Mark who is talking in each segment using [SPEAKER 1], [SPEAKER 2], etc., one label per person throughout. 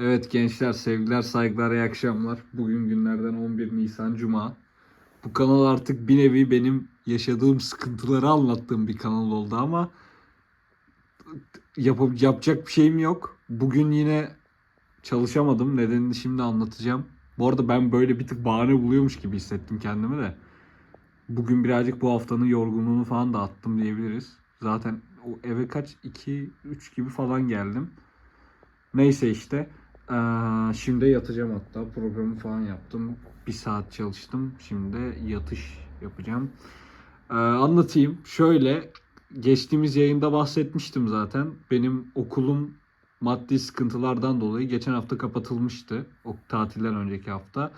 [SPEAKER 1] Evet gençler, sevgiler, saygılar, iyi akşamlar. Bugün günlerden 11 Nisan Cuma. Bu kanal artık bir nevi benim yaşadığım sıkıntıları anlattığım bir kanal oldu ama yapıp yapacak bir şeyim yok. Bugün yine çalışamadım. Nedenini şimdi anlatacağım. Bu arada ben böyle bir tık bahane buluyormuş gibi hissettim kendimi de. Bugün birazcık bu haftanın yorgunluğunu falan da attım diyebiliriz. Zaten o eve kaç 2 3 gibi falan geldim. Neyse işte. Ee, şimdi yatacağım hatta. Programı falan yaptım. Bir saat çalıştım. Şimdi yatış yapacağım. Ee, anlatayım. Şöyle geçtiğimiz yayında bahsetmiştim zaten. Benim okulum maddi sıkıntılardan dolayı geçen hafta kapatılmıştı. O tatilden önceki hafta.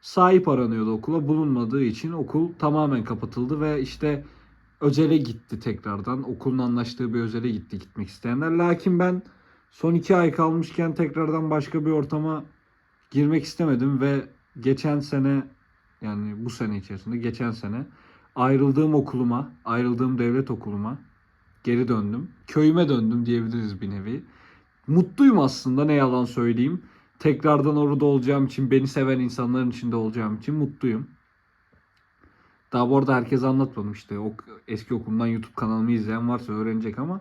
[SPEAKER 1] Sahip aranıyordu okula. Bulunmadığı için okul tamamen kapatıldı ve işte özele gitti tekrardan. Okulun anlaştığı bir özele gitti gitmek isteyenler. Lakin ben son iki ay kalmışken tekrardan başka bir ortama girmek istemedim ve geçen sene yani bu sene içerisinde geçen sene ayrıldığım okuluma, ayrıldığım devlet okuluma geri döndüm. Köyüme döndüm diyebiliriz bir nevi. Mutluyum aslında ne yalan söyleyeyim. Tekrardan orada olacağım için, beni seven insanların içinde olacağım için mutluyum. Daha bu arada herkese anlatmadım işte. O eski okulumdan YouTube kanalımı izleyen varsa öğrenecek ama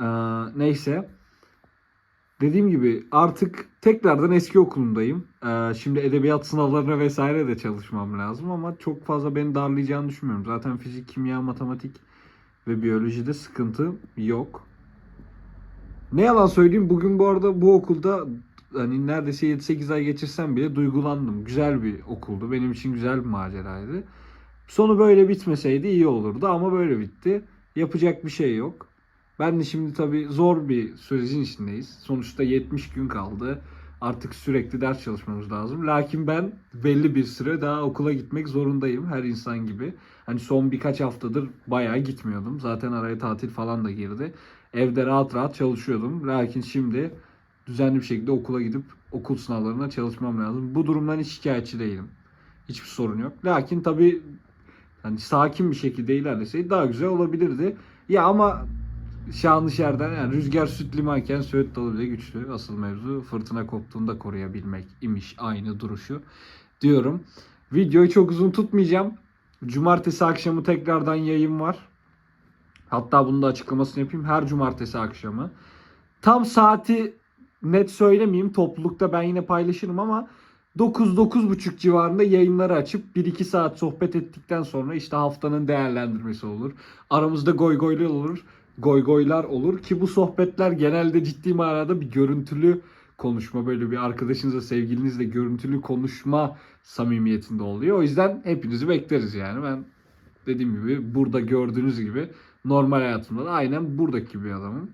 [SPEAKER 1] ee, neyse. Dediğim gibi artık tekrardan eski okulumdayım. Ee, şimdi edebiyat sınavlarına vesaire de çalışmam lazım ama çok fazla beni darlayacağını düşünmüyorum. Zaten fizik, kimya, matematik ve biyolojide sıkıntı yok. Ne yalan söyleyeyim bugün bu arada bu okulda hani neredeyse 7-8 ay geçirsem bile duygulandım. Güzel bir okuldu. Benim için güzel bir maceraydı. Sonu böyle bitmeseydi iyi olurdu ama böyle bitti. Yapacak bir şey yok. Ben de şimdi tabii zor bir sürecin içindeyiz. Sonuçta 70 gün kaldı. Artık sürekli ders çalışmamız lazım. Lakin ben belli bir süre daha okula gitmek zorundayım her insan gibi. Hani son birkaç haftadır bayağı gitmiyordum. Zaten araya tatil falan da girdi. Evde rahat rahat çalışıyordum. Lakin şimdi düzenli bir şekilde okula gidip okul sınavlarına çalışmam lazım. Bu durumdan hiç şikayetçi değilim. Hiçbir sorun yok. Lakin tabii hani sakin bir şekilde ilerleseydi daha güzel olabilirdi. Ya ama Şanlışer'den yani rüzgar süt limanken söğüt dalı bile güçlü. Asıl mevzu fırtına koptuğunda koruyabilmek imiş aynı duruşu diyorum. Videoyu çok uzun tutmayacağım. Cumartesi akşamı tekrardan yayın var. Hatta bunun da açıklamasını yapayım. Her cumartesi akşamı. Tam saati net söylemeyeyim. Toplulukta ben yine paylaşırım ama 9-9.30 civarında yayınları açıp 1-2 saat sohbet ettikten sonra işte haftanın değerlendirmesi olur. Aramızda goy goylar olur. Goy goylar olur ki bu sohbetler genelde ciddi manada bir görüntülü konuşma böyle bir arkadaşınızla sevgilinizle görüntülü konuşma samimiyetinde oluyor. O yüzden hepinizi bekleriz yani. Ben dediğim gibi burada gördüğünüz gibi normal hayatımda da aynen buradaki bir adamım.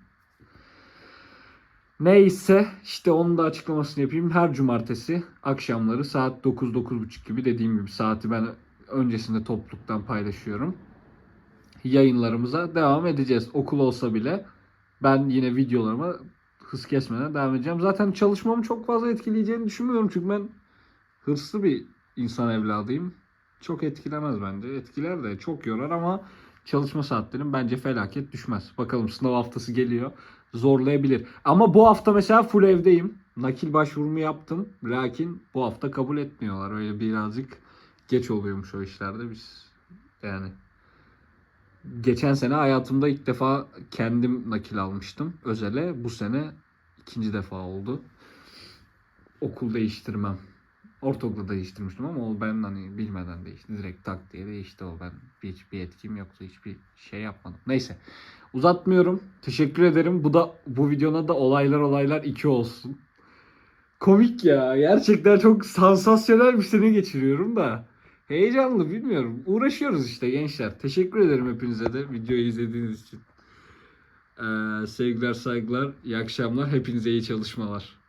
[SPEAKER 1] Neyse işte onun da açıklamasını yapayım. Her cumartesi akşamları saat 9-9.30 gibi dediğim gibi saati ben öncesinde topluluktan paylaşıyorum. Yayınlarımıza devam edeceğiz. Okul olsa bile ben yine videolarıma hız kesmeden devam edeceğim. Zaten çalışmamı çok fazla etkileyeceğini düşünmüyorum. Çünkü ben hırslı bir insan evladıyım. Çok etkilemez bence. Etkiler de çok yorar ama çalışma saatlerim bence felaket düşmez. Bakalım sınav haftası geliyor. Zorlayabilir. Ama bu hafta mesela full evdeyim. Nakil başvurumu yaptım. Lakin bu hafta kabul etmiyorlar. Öyle birazcık geç oluyormuş o işlerde. Biz yani geçen sene hayatımda ilk defa kendim nakil almıştım. Özele bu sene ikinci defa oldu. Okul değiştirmem. Ortaokulda değiştirmiştim ama o ben hani bilmeden değişti. Direkt tak diye değişti o. Ben hiçbir etkim yoktu. Hiçbir şey yapmadım. Neyse. Uzatmıyorum. Teşekkür ederim. Bu da bu videona da olaylar olaylar 2 olsun. Komik ya. Gerçekten çok sansasyonel bir sene geçiriyorum da. Heyecanlı bilmiyorum. Uğraşıyoruz işte gençler. Teşekkür ederim hepinize de videoyu izlediğiniz için. Ee, sevgiler saygılar. iyi akşamlar. Hepinize iyi çalışmalar.